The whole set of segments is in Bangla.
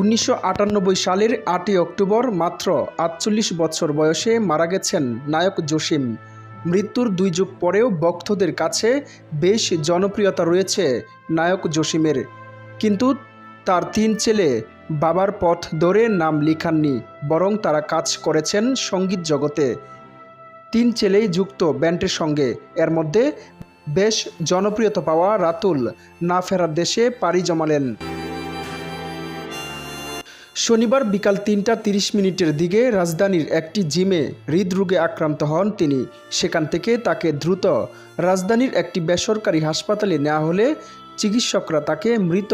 উনিশশো আটানব্বই সালের আটই অক্টোবর মাত্র আটচল্লিশ বছর বয়সে মারা গেছেন নায়ক জসিম। মৃত্যুর দুই যুগ পরেও ভক্তদের কাছে বেশ জনপ্রিয়তা রয়েছে নায়ক জসিমের। কিন্তু তার তিন ছেলে বাবার পথ ধরে নাম লিখাননি, বরং তারা কাজ করেছেন সংগীত জগতে। তিন ছেলেই যুক্ত ব্যান্ডের সঙ্গে। এর মধ্যে বেশ জনপ্রিয়তা পাওয়া রাতুল, না ফেরার দেশে পাড়ি জমালেন। শনিবার বিকাল তিনটা তিরিশ মিনিটের দিকে রাজধানীর একটি জিমে হৃদরোগে আক্রান্ত হন তিনি। সেখান থেকে তাকে দ্রুত রাজধানীর একটি বেসরকারি হাসপাতালে নেওয়া হলে চিকিৎসকরা তাকে মৃত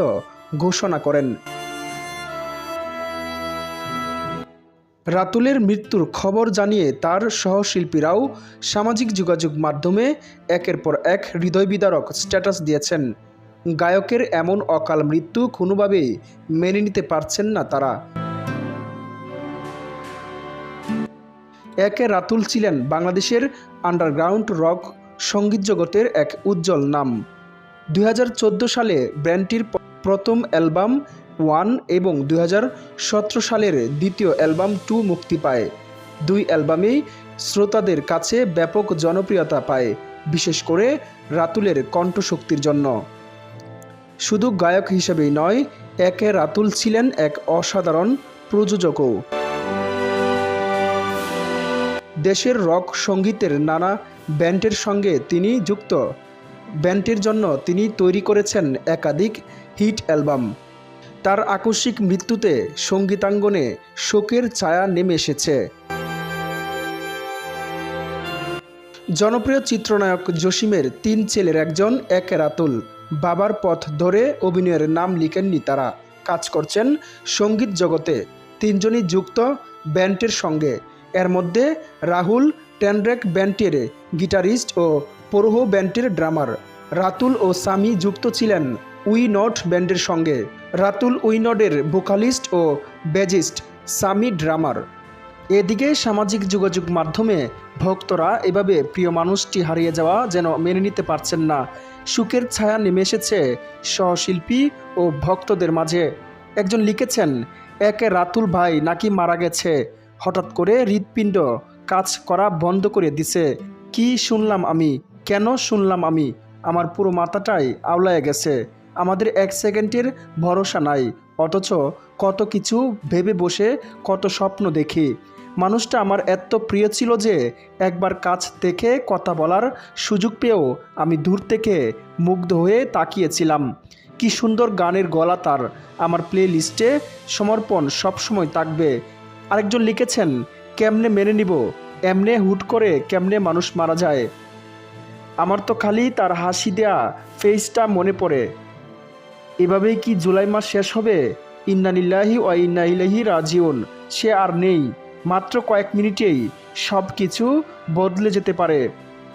ঘোষণা করেন। রাতুলের মৃত্যুর খবর জানিয়ে তার সহশিল্পীরাও সামাজিক যোগাযোগ মাধ্যমে একের পর এক হৃদয়বিদারক স্ট্যাটাস দিয়েছেন। গায়কের এমন অকাল মৃত্যু কোনোভাবে মেনে নিতে পারছেন না তারা। একে রাতুল ছিলেন বাংলাদেশের আন্ডারগ্রাউন্ড রক সংগীত জগতের এক উজ্জ্বল নাম। দুই হাজার চোদ্দ সালে ব্যান্ডটির প্রথম অ্যালবাম ওয়ান এবং দু হাজার সতেরো সালের দ্বিতীয় অ্যালবাম টু মুক্তি পায়। দুই অ্যালবামেই শ্রোতাদের কাছে ব্যাপক জনপ্রিয়তা পায়, বিশেষ করে রাতুলের কণ্ঠশক্তির জন্য। শুধু গায়ক হিসেবেই নয়, একে রাতুল ছিলেন এক অসাধারণ প্রযোজকও। দেশের রক সঙ্গীতের নানা ব্যান্ডের সঙ্গে তিনি যুক্ত। ব্যান্ডের জন্য তিনি তৈরি করেছেন একাধিক হিট অ্যালবাম। তার আকস্মিক মৃত্যুতে সঙ্গীতাঙ্গনে শোকের ছায়া নেমে এসেছে। জনপ্রিয় চিত্রনায়ক জসিমের তিন ছেলের একজন, এক রাতুল। বাবার পথ ধরে অভিনয়ের নাম লিখেননি তারা। কাজ করছেন সংগীত জগতে। তিনজনই যুক্ত ব্যান্ডের সঙ্গে। এর মধ্যে রাহুল টেনড্রেক ব্যান্ডের গিটারিস্ট ও পৌরহ ব্যান্ডের ড্রামার। রাতুল ও সামি যুক্ত ছিলেন উই নট ব্যান্ডের সঙ্গে। রাতুল উইনডের ভোকালিস্ট ও বেজিস্ট সামি ড্রামার। এদিকে সামাজিক যোগাযোগ মাধ্যমে ভক্তরা এভাবে প্রিয় মানুষটি হারিয়ে যাওয়া যেন মেনে নিতে পারছেন না। সুখের ছায়া নেমে এসেছে সহশিল্পী ও ভক্তদের মাঝে। একজন লিখেছেন, একে রাতুল ভাই নাকি মারা গেছে। হঠাৎ করে হৃৎপিণ্ড কাজ করা বন্ধ করে দিছে। কি শুনলাম আমি? কেন শুনলাম আমি? আমার পুরো মাথাটাই আওলায় গেছে। আমাদের এক সেকেন্ডের ভরসা নাই। অথচ কত কিছু ভেবে বসে, কত স্বপ্ন দেখি। মানুষটা আমার এত প্রিয় ছিল যে একবার কাছ থেকে কথা বলার সুযোগ পেয়েও আমি দূর থেকে মুগ্ধ হয়ে তাকিয়েছিলাম। কি সুন্দর গানের গলা তার। আমার প্লে লিস্টে সমর্পণ সবসময় থাকবে। আরেকজন লিখেছেন, কেমনে মেনে নিব? এমনে হুট করে কেমনে মানুষ মারা যায়? আমার তো খালি তার হাসি দেয়া ফেসটা মনে পড়ে। এভাবেই কি জুলাই মাস শেষ হবে? ইন্নানিল্লাহি ও ইন্না রাজিউন। সে আর নেই। মাত্র কয়েক মিনিটেই সব কিছু বদলে যেতে পারে।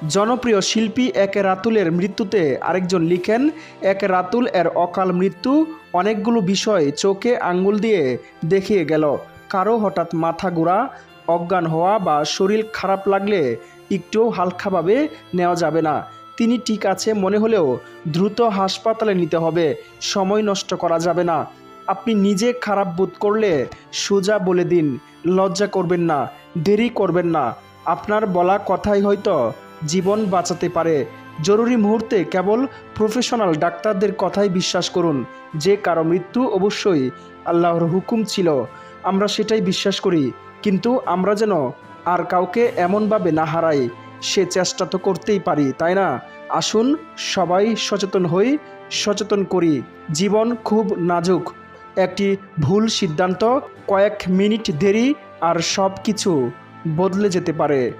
জনপ্রিয় শিল্পী একে রাতুলের মৃত্যুতে আরেকজন লিখেন একে রাতুল এর অকাল মৃত্যু অনেকগুলো বিষয় চোখে আঙ্গুল দিয়ে দেখিয়ে গেল। কারও হঠাৎ মাথা ঘোরা অজ্ঞান হওয়া বা শরীর খারাপ লাগলে একটু হালকাভাবে নেওয়া যাবে না। তিনি ঠিক আছে মনে হলেও দ্রুত হাসপাতালে নিতে হবে। সময় নষ্ট করা যাবে না। আপনি নিজে খারাপ বোধ করলে সোজা বলে দিন, লজ্জা করবেন না, দেরি করবেন না। আপনার বলা কথাই হয়তো জীবন বাঁচাতে পারে। জরুরি মুহূর্তে কেবল প্রফেশনাল ডাক্তারদের কথাই বিশ্বাস করুন। যে কারও মৃত্যু অবশ্যই আল্লাহর হুকুম ছিল। আমরা সেটাই বিশ্বাস করি। কিন্তু আমরা যেন আর কাউকে এমনভাবে না হারাই, সে চেষ্টা তো করতেই পারি, তাই না? আসুন সবাই সচেতন হই, সচেতন করি। জীবন খুব নাজুক। একটি ভুল সিদ্ধান্ত কয়েক মিনিট দেরি আর সব কিছু বদলে যেতে পারে।